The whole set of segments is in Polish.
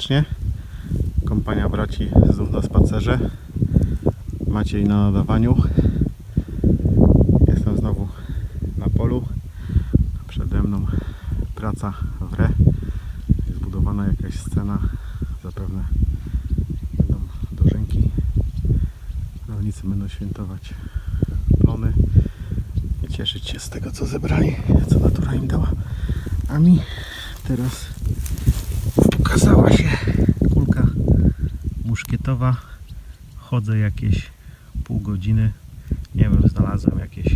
serdecznie. Kompania braci znów na spacerze. Maciej na nadawaniu. Jestem znowu na polu. Przede mną praca w re. Zbudowana jakaś scena. Zapewne będą dożynki. Rolnicy będą świętować plony i cieszyć się z tego co zebrali, co natura im dała. A mi teraz pokazała się kulka Chodzę jakieś pół godziny. Nie wiem, znalazłem jakieś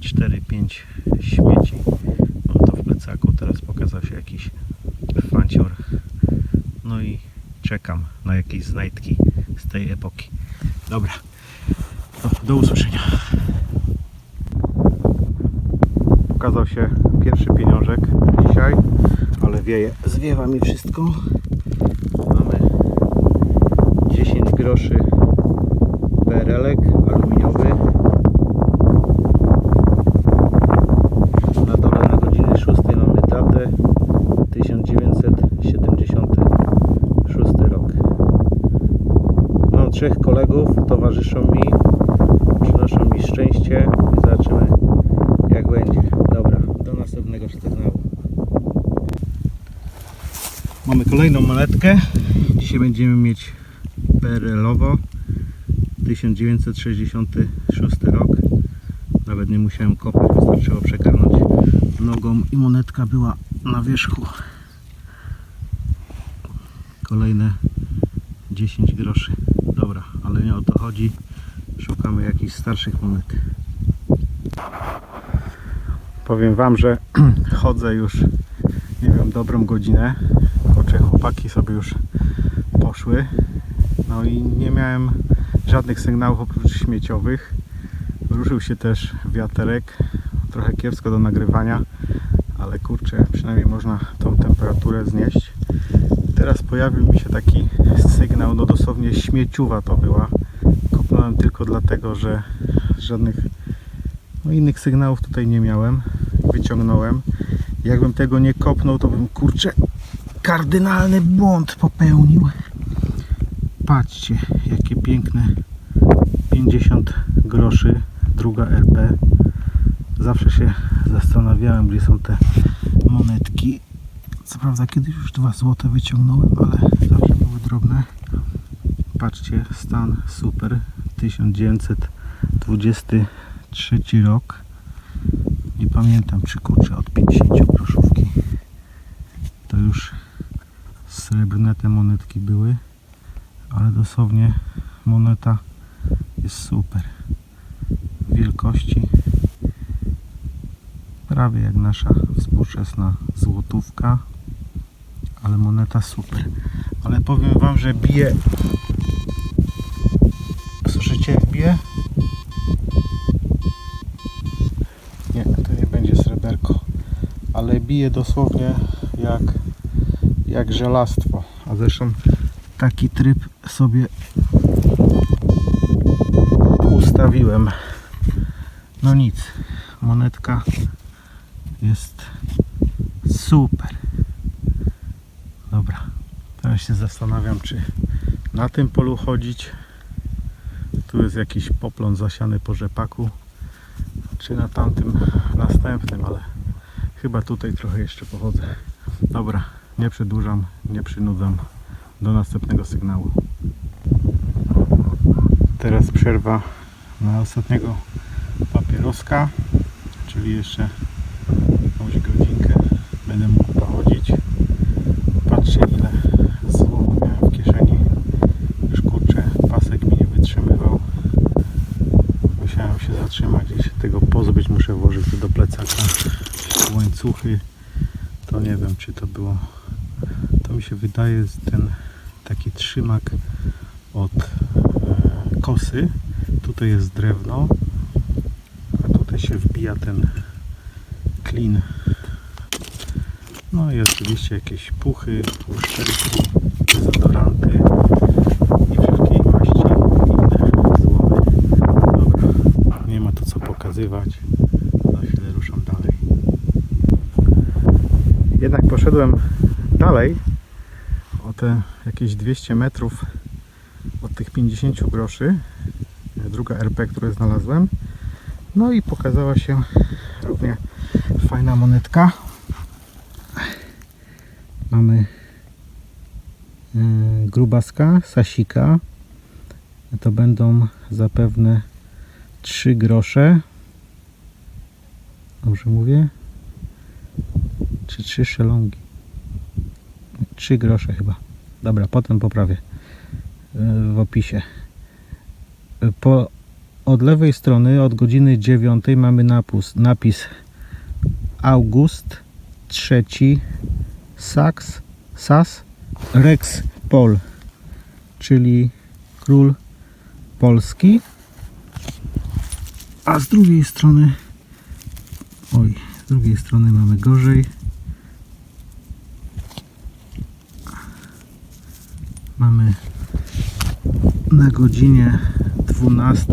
4-5 śmieci. Mam to w plecaku. Teraz pokazał się jakiś fancior. No i czekam na jakieś znajdki z tej epoki. Dobra. To do usłyszenia. Pokazał się pierwszy pieniążek dzisiaj, ale wieje, zwiewa mi wszystko. Mamy 10 groszy perelek aluminiowy. Na dole na godzinie 6 mamy datę 1976 rok. Mam trzech kolegów, towarzyszą mi, przynoszą mi szczęście zobaczymy jak będzie. Dobra, do następnego sygnału. Mamy kolejną monetkę. Dzisiaj będziemy mieć PRL-owo 1966 rok. Nawet nie musiałem kopać, wystarczyło przekarnąć nogą i monetka była na wierzchu. Kolejne 10 groszy. Dobra, ale nie o to chodzi. Szukamy jakichś starszych monet. Powiem Wam, że chodzę już, nie wiem, dobrą godzinę. Kocze chłopaki sobie już poszły. No i nie miałem żadnych sygnałów oprócz śmieciowych. Ruszył się też wiaterek. Trochę kiepsko do nagrywania, ale kurczę, przynajmniej można tą temperaturę znieść. Teraz pojawił mi się taki sygnał, no dosłownie śmieciuwa to była. Kopnąłem tylko dlatego, że żadnych no innych sygnałów tutaj nie miałem. Wyciągnąłem. Jakbym tego nie kopnął, to bym kurczę kardynalny błąd popełnił. Patrzcie, jakie piękne 50 groszy, druga RP. Zawsze się zastanawiałem, gdzie są te monetki. Co prawda kiedyś już 2 złote wyciągnąłem, ale zawsze były drobne. Patrzcie, stan super. 1923 rok. Nie pamiętam czy kurczę od 50 groszówki. To już srebrne te monetki były, ale dosłownie moneta jest super. Wielkości prawie jak nasza współczesna złotówka, ale moneta super. Ale powiem Wam, że bije. Słyszycie jak bije? Nie, to nie będzie sreberko. Ale bije dosłownie jak, jak żelastwo. A zresztą taki tryb sobie ustawiłem. No nic, monetka jest super. Dobra, teraz się zastanawiam, czy na tym polu chodzić. Tu jest jakiś poplon zasiany po rzepaku, czy na tamtym następnym, ale chyba tutaj trochę jeszcze pochodzę. Dobra, nie przedłużam, nie przynudzam. Do następnego sygnału. Teraz przerwa na ostatniego papieroska, czyli jeszcze jakąś godzinkę będę mógł pochodzić. Patrzcie ile złomu miałem w kieszeni. Już kurczę, pasek mi nie wytrzymywał. Musiałem się zatrzymać i się tego pozbyć. Muszę włożyć do plecaka. Łańcuchy. To nie wiem czy to było. To mi się wydaje ten taki trzymak od kosy. Tutaj jest drewno, a tutaj się wbija ten klin. No i oczywiście jakieś puchy, uszczelki, dezodoranty pokazywać. Za chwilę ruszam dalej. Jednak poszedłem dalej od te jakieś 200 metrów tych 50 groszy. Druga RP, które znalazłem. No i pokazała się równie fajna monetka. Mamy yy, grubaska, sasika. To będą zapewne 3 grosze. Dobrze mówię? Czy 3 szelongi? 3 grosze chyba. Dobra, potem poprawię w opisie. Po, od lewej strony, od godziny 9 mamy napis, napis August III Sax, Sas Rex Pol, czyli król Polski. A z drugiej strony, oj, z drugiej strony mamy gorzej. Mamy na godzinie 12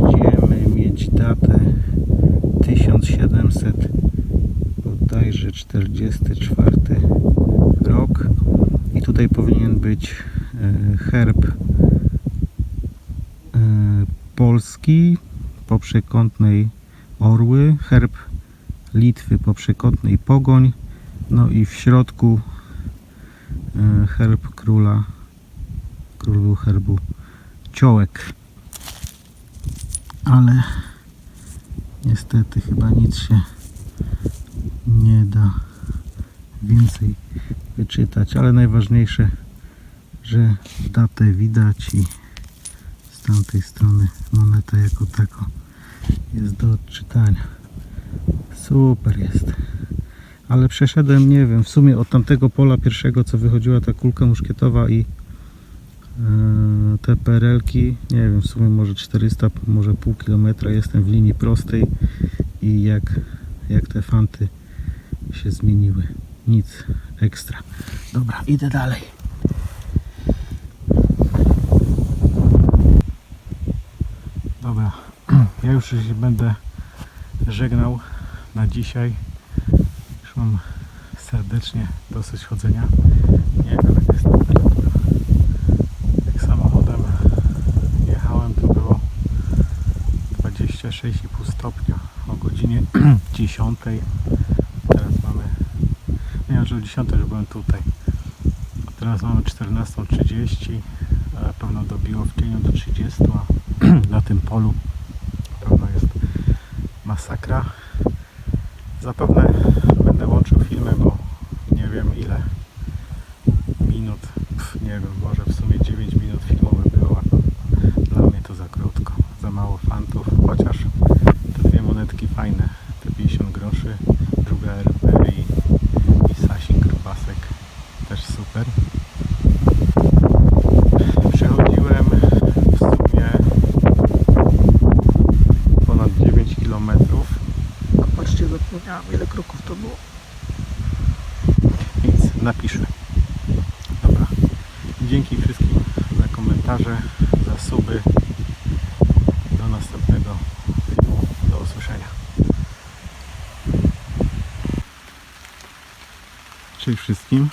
będziemy mieć datę 1700 bodajże 44 rok. I tutaj powinien być e, herb e, Polski po przekątnej orły, herb Litwy po przekątnej pogoń. No i w środku e, herb króla król był herbu ciołek ale niestety chyba nic się nie da więcej wyczytać, ale najważniejsze, że datę widać i z tamtej strony moneta jako tako jest do odczytania. Super jest. Ale przeszedłem, nie wiem, w sumie od tamtego pola pierwszego, co wychodziła ta kulka muszkietowa i te perelki, nie wiem, w sumie może 400, może pół kilometra jestem w linii prostej i jak, jak te fanty się zmieniły. Nic ekstra. Dobra, idę dalej. Dobra, ja już się będę żegnał na dzisiaj. Już mam serdecznie dosyć chodzenia. Nie wiem, jaka jest temperatura. Jak samochodem jechałem, to było 26,5 stopnia o godzinie 10. Teraz mamy. Nie wiem, że o 10, że byłem tutaj. Teraz mamy 14.30. a Pewno dobiło w cieniu do 30. A na tym polu pewno jest masakra. Zapewne będę łączył filmy, bo nie wiem ile minut. Nie wiem, może w sumie 9 minut filmowe było. Dla mnie to za krótko. Za mało fantów. Chociaż te dwie monetki fajne. Te 50 groszy, druga RP i, i Sasin Grubasek też super. Przechodziłem w sumie ponad 9 km. A patrzcie, zapomniałem ile kroków to było. Nic, napiszę. Dobra. Dzięki wszystkim za komentarze, za suby. Do następnego filmu. Do usłyszenia. Cześć wszystkim.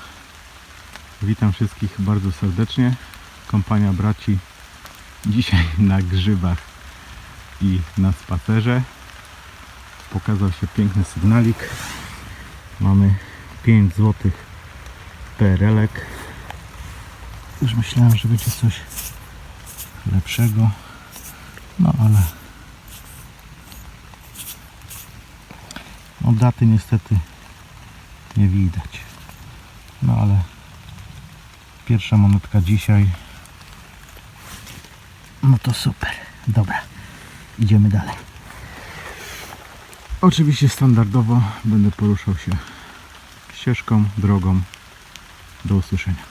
Witam wszystkich bardzo serdecznie. Kompania braci dzisiaj na grzybach i na spacerze. Pokazał się piękny sygnalik. Mamy 5 złotych PRL-ek. Już myślałem, że będzie coś lepszego. No ale no daty niestety nie widać. No ale pierwsza monetka dzisiaj. No to super. Dobra. Idziemy dalej. Oczywiście standardowo będę poruszał się ścieżką, drogą. Do usłyszenia.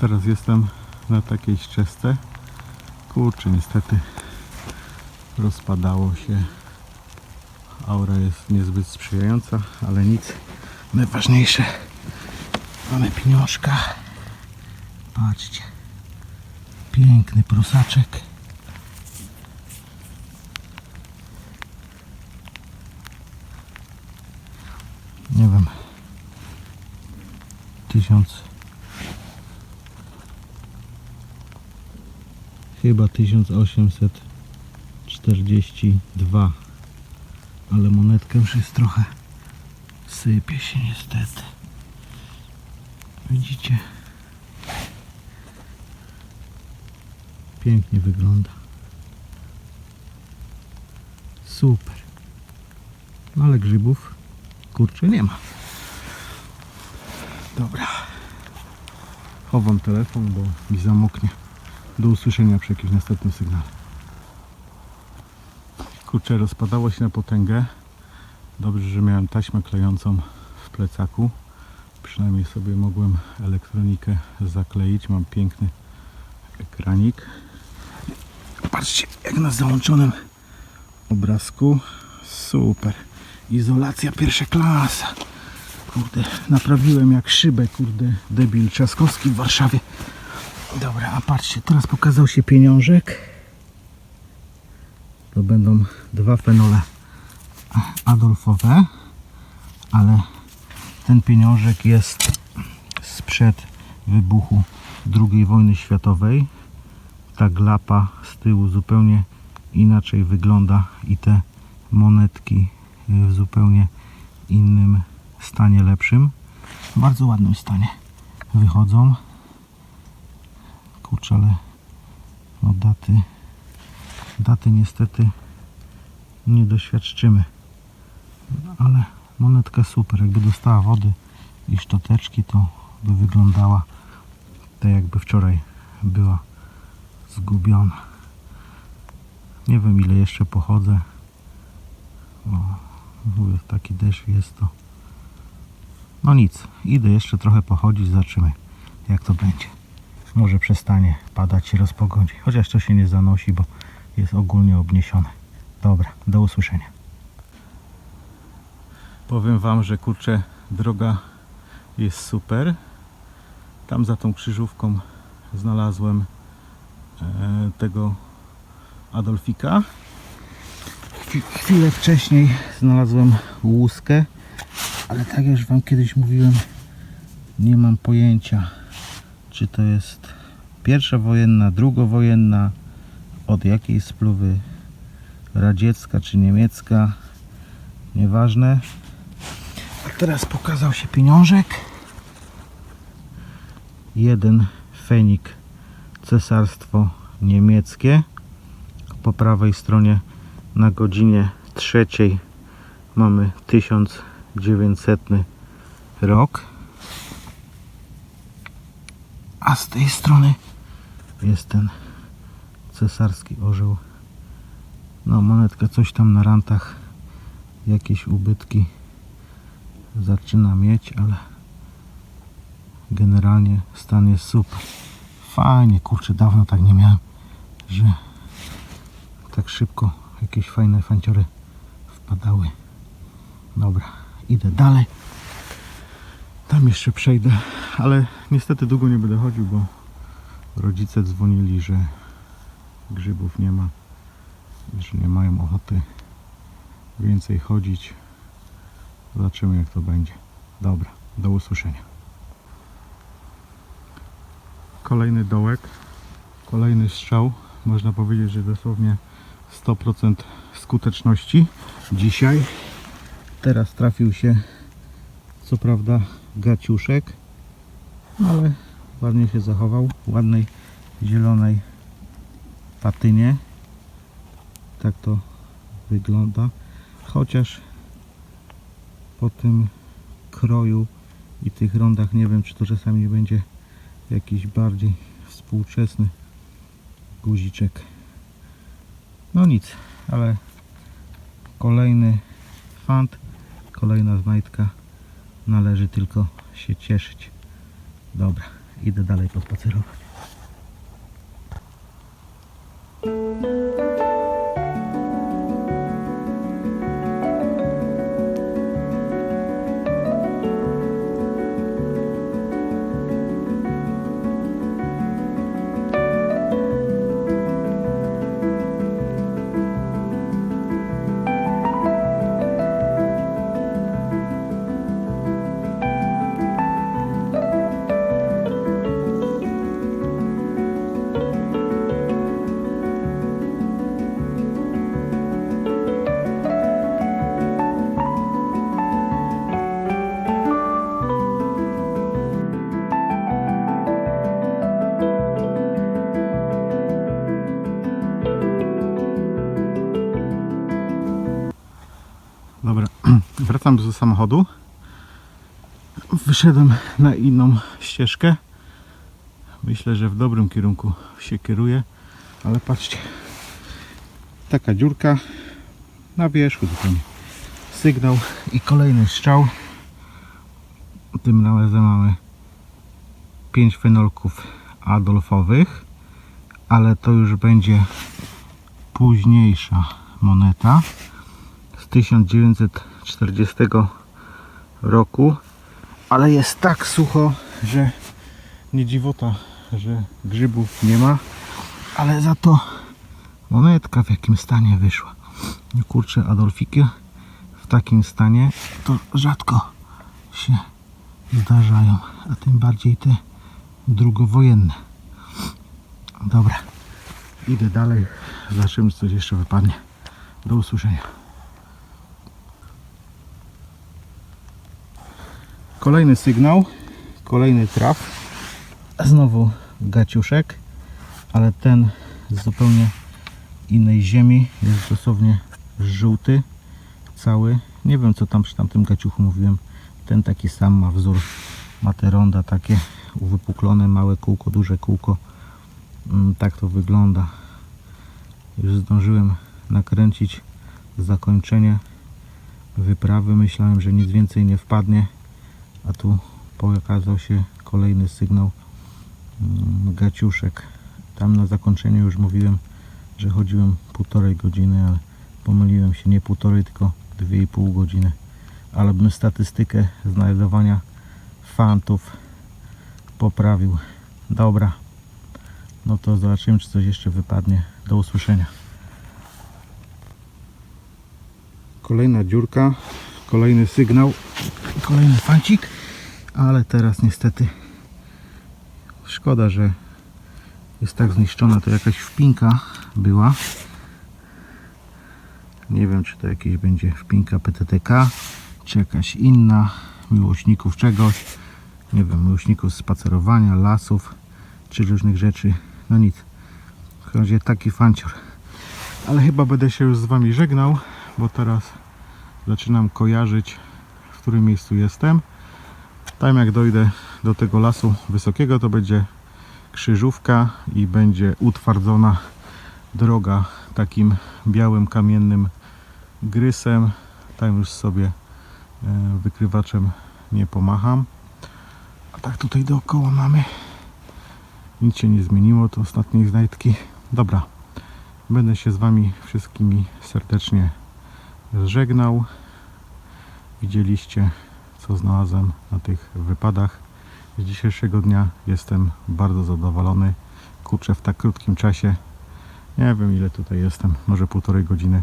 Teraz jestem na takiej ścieżce. Kurczę, niestety rozpadało się. Aura jest niezbyt sprzyjająca, ale nic. Najważniejsze, mamy pieniążka. Patrzcie. Piękny prusaczek. Nie wiem, tysiąc chyba 1842 ale monetka już jest trochę sypie się niestety widzicie? Pięknie wygląda. Super. No ale grzybów kurczę nie ma. Dobra. Chowam telefon bo mi zamoknie. Do usłyszenia przy jakimś następnym sygnale. Kurczę rozpadało się na potęgę. Dobrze, że miałem taśmę klejącą w plecaku przynajmniej sobie mogłem elektronikę zakleić. Mam piękny ekranik. Patrzcie jak na załączonym obrazku. Super. Izolacja pierwsza klasa. Kurde naprawiłem jak szybę kurde debil Trzaskowski w Warszawie. Dobra a patrzcie teraz pokazał się pieniążek. To będą dwa fenole Adolfowe ale ten pieniążek jest sprzed wybuchu II wojny światowej. Ta glapa z tyłu zupełnie inaczej wygląda i te monetki w zupełnie innym stanie lepszym. W bardzo ładnym stanie wychodzą. Kurczę ale no daty daty niestety nie doświadczymy. Ale monetka super jakby dostała wody i szczoteczki to by wyglądała tak jakby wczoraj była zgubiona. Nie wiem ile jeszcze pochodzę. O, mówię, taki deszcz jest to no nic, idę jeszcze trochę pochodzić, zobaczymy jak to będzie. Może przestanie padać się rozpogodzi chociaż to się nie zanosi, bo jest ogólnie obniesione. Dobra, do usłyszenia powiem wam, że kurczę droga jest super. Tam za tą krzyżówką znalazłem e, tego Adolfika. Chwi- chwilę wcześniej znalazłem łuskę ale tak jak już wam kiedyś mówiłem nie mam pojęcia czy to jest pierwsza wojenna, drugowojenna od jakiej spluwy radziecka czy niemiecka nieważne teraz pokazał się pieniążek. Jeden fenik cesarstwo niemieckie. Po prawej stronie na godzinie trzeciej mamy 1900 rok. A z tej strony jest ten cesarski orzeł. No monetka coś tam na rantach jakieś ubytki zaczyna mieć ale generalnie stan jest super. Fajnie kurczę dawno tak nie miałem że tak szybko jakieś fajne fanciory wpadały. Dobra idę dalej. Tam jeszcze przejdę ale niestety długo nie będę chodził bo rodzice dzwonili że grzybów nie ma że nie mają ochoty więcej chodzić zobaczymy jak to będzie. Dobra do usłyszenia. Kolejny dołek kolejny strzał. Można powiedzieć, że dosłownie 100% skuteczności dzisiaj. Teraz trafił się co prawda gaciuszek ale ładnie się zachował ładnej zielonej patynie. Tak to wygląda. Chociaż po tym kroju i tych rondach. Nie wiem czy to czasami nie będzie jakiś bardziej współczesny guziczek. No nic ale kolejny fant kolejna znajdka. Należy tylko się cieszyć. Dobra idę dalej pospacerować wracam do samochodu. Wyszedłem na inną ścieżkę. Myślę, że w dobrym kierunku się kieruję, ale patrzcie. Taka dziurka na wierzchu zupełnie. Sygnał i kolejny strzał. Tym razem mamy 5 fenolków adolfowych, ale to już będzie późniejsza moneta z 1940 roku, ale jest tak sucho, że nie dziwota, że grzybów nie ma, ale za to monetka w jakim stanie wyszła. No Kurczę, Adolfiki w takim stanie to rzadko się zdarzają, a tym bardziej te drugowojenne. Dobra, idę dalej, zobaczymy czy coś jeszcze wypadnie. Do usłyszenia. Kolejny sygnał, kolejny traf, znowu gaciuszek, ale ten z zupełnie innej ziemi, jest dosłownie żółty, cały. Nie wiem co tam przy tamtym gaciuchu mówiłem, ten taki sam ma wzór, ma te ronda takie uwypuklone, małe kółko, duże kółko. Mm, Tak to wygląda. Już zdążyłem nakręcić zakończenie wyprawy. Myślałem, że nic więcej nie wpadnie, a tu pokazał się kolejny sygnał mm, gaciuszek. Tam na zakończeniu już mówiłem, że chodziłem półtorej godziny, ale pomyliłem się, nie półtorej, tylko dwie i pół godziny. Ale bym statystykę znajdowania fantów poprawił. Dobra. No to zobaczymy, czy coś jeszcze wypadnie. Do usłyszenia. Kolejna dziurka, kolejny sygnał, kolejny fancik, ale teraz niestety szkoda, że jest tak zniszczona. To jakaś wpinka była. Nie wiem, czy to jakieś będzie wpinka PTTK, czy jakaś inna, miłośników czegoś. Nie wiem, miłośników spacerowania, lasów, czy różnych rzeczy. No nic. W razie taki fancior. Ale chyba będę się już z Wami żegnał, bo teraz zaczynam kojarzyć, w którym miejscu jestem. Tam jak dojdę do tego lasu wysokiego, to będzie krzyżówka i będzie utwardzona droga takim białym kamiennym grysem. Tam już sobie e, wykrywaczem nie pomacham. A tak tutaj dookoła mamy. Nic się nie zmieniło, to ostatniej znajdki. Dobra, będę się z Wami wszystkimi serdecznie żegnał. Widzieliście, co znalazłem na tych wypadach. Z dzisiejszego dnia jestem bardzo zadowolony. Kurczę, w tak krótkim czasie, nie wiem ile tutaj jestem, może półtorej godziny.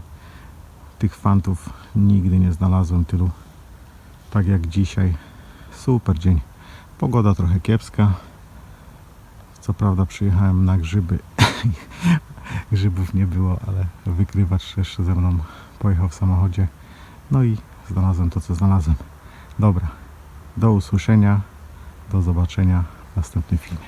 Tych fantów nigdy nie znalazłem tylu, tak jak dzisiaj. Super dzień. Pogoda trochę kiepska. Co prawda przyjechałem na grzyby. Grzybów nie było, ale wykrywacz jeszcze ze mną pojechał w samochodzie. No i znalazłem to, co znalazłem. Dobra, do usłyszenia, do zobaczenia w następnym filmie.